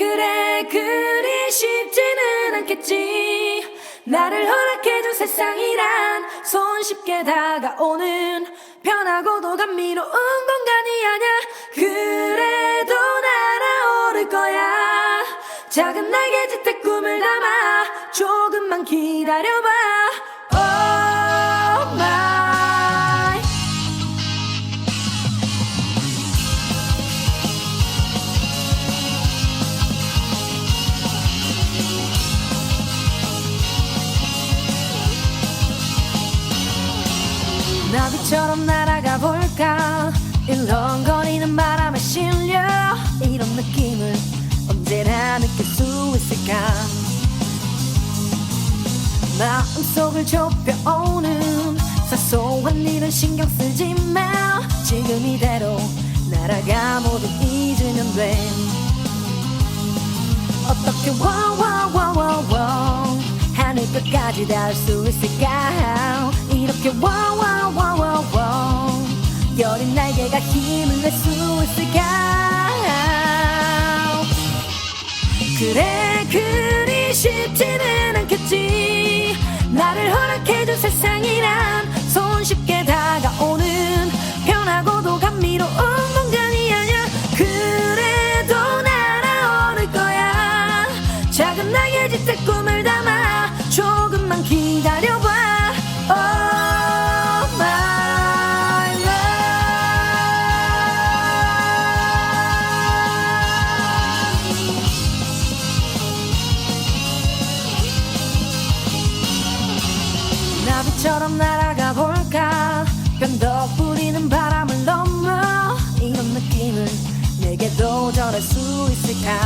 그래 그리 쉽지는 않겠지. 나를 허락해준 세상이란 손쉽게 다가오는 편하고도 감미로운 공간이 아냐 그래도 날아오를 거야. 작은 날개짓에 꿈을 담아 조금만 기다려봐 나비처럼 날아가 볼까? 일렁거리는 바람에 실려? 이런 느낌을 언제나 느낄 수 있을까? 마음속을 좁혀오는 사소한 일은 신경 쓰지 마. 지금 이대로 날아가 모두 잊으면 돼. 어떻게 와와와와와 하늘 끝까지 닿을 수 있을까? 이렇게 날개가 힘을 낼 수 있을까? 그래 그리 쉽지는 않겠지. 나를 허락해준 세상이란 손쉽게 다가오는 편하고도 감미로운 날아가 볼까? 변덕 부리는 바람을 넘어 이런 느낌을 내게 도 전할 수 있을까?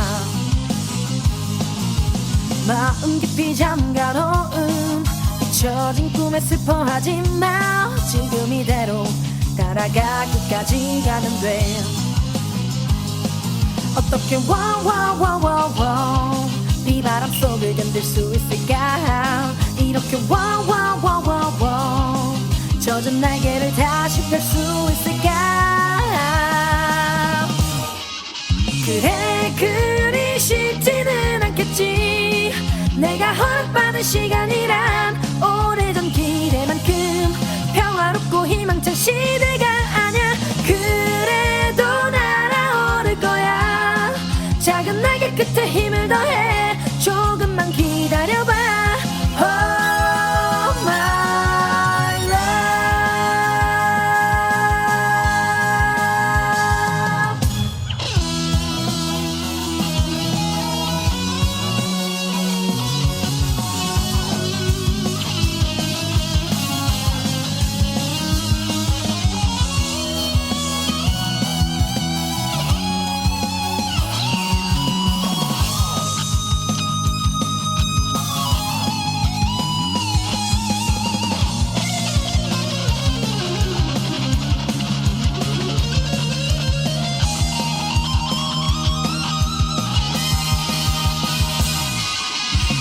마음 깊이 잠가놓은 잊혀진 꿈에 슬퍼하지 마 지금 이대로 따라가 끝까지 가면 돼 어떻게 와와와와와 비바람 속을 견딜 수 있을까? 이렇게 와와와와와 그래 그리 쉽지는 않겠지. 내가 허락받은 시간이란 오래전 기대만큼 평화롭고 희망찬 시대가 아냐 그래도 날아오를 거야. 작은 날개 끝에 힘을 더해 조금만 기다려봐. Oh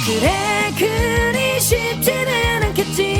그래 그리 쉽지는 않겠지